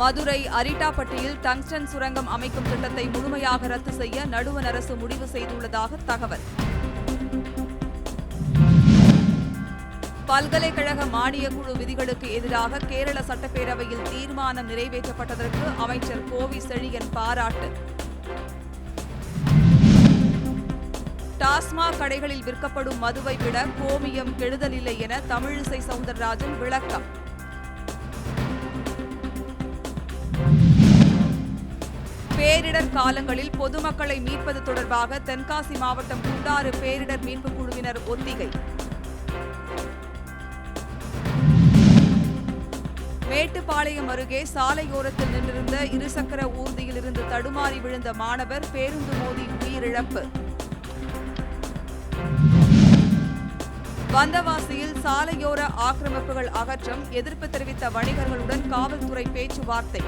Madurai அரிட்டாப்பட்டியில் tungsten சுரங்கம் அமைக்கும் திட்டத்தை முழுமையாக ரத்து செய்ய நடுவண் அரசு முடிவு செய்துள்ளதாக தகவல். பல்கலைக்கழக மானியக்குழு விதிகளுக்கு எதிராக கேரள சட்டப்பேரவையில் தீர்மானம் நிறைவேற்றப்பட்டதற்கு அமைச்சர் கோவி செழியன் பாராட்டு. டாஸ்மாக் கடைகளில் விற்கப்படும் மதுவை விட கோமியம் கெடுதலில்லை என தமிழிசை சவுந்தரராஜன் விளக்கம். பேரிடர் காலங்களில் பொதுமக்களை மீட்பது தொடர்பாக தென்காசி மாவட்டம் குண்டாறு பேரிடர் மீட்பு குழுவினர் ஒத்திகை. மேட்டுப்பாளையம் அருகே சாலையோரத்தில் நின்றிருந்த இருசக்கர ஊர்தியிலிருந்து தடுமாறி விழுந்த மாணவர் பேருந்து மோதி உயிரிழப்பு. வந்தவாசியில் சாலையோர ஆக்கிரமிப்புகள் அகற்றம் எதிர்ப்பு தெரிவித்த வணிகர்களுடன் காவல்துறை பேச்சுவார்த்தை.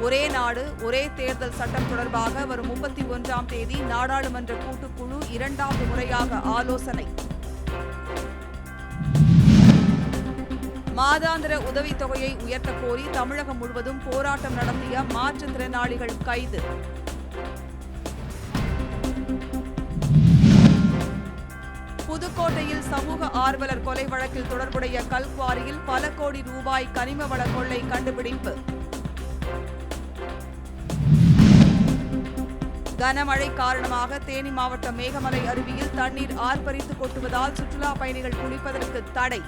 ஒரே நாடு ஒரே தேர்தல் சட்டம் தொடர்பாக வரும் முப்பத்தி ஒன்றாம் தேதி நாடாளுமன்ற கூட்டுக்குழு இரண்டாவது முறையாக ஆலோசனை. மாதாந்திர உதவித் தொகையை உயர்த்தக் கோரி தமிழகம் முழுவதும் போராட்டம் நடத்திய மாற்றுத்திறனாளிகள் கைது. புதுக்கோட்டையில் சமூக ஆர்வலர் கொலை வழக்கில் தொடர்புடைய கல்குவாரியில் பல கோடி ரூபாய் கனிம வள கொள்ளை கண்டுபிடிப்பு. கனமழை காரணமாக தேனி மாவட்டம் மேகமலை அருவியில் தண்ணீர் ஆர்ப்பரித்து கொட்டுவதால் சுற்றுலா பயணிகள் குளிப்பதற்கு தடை.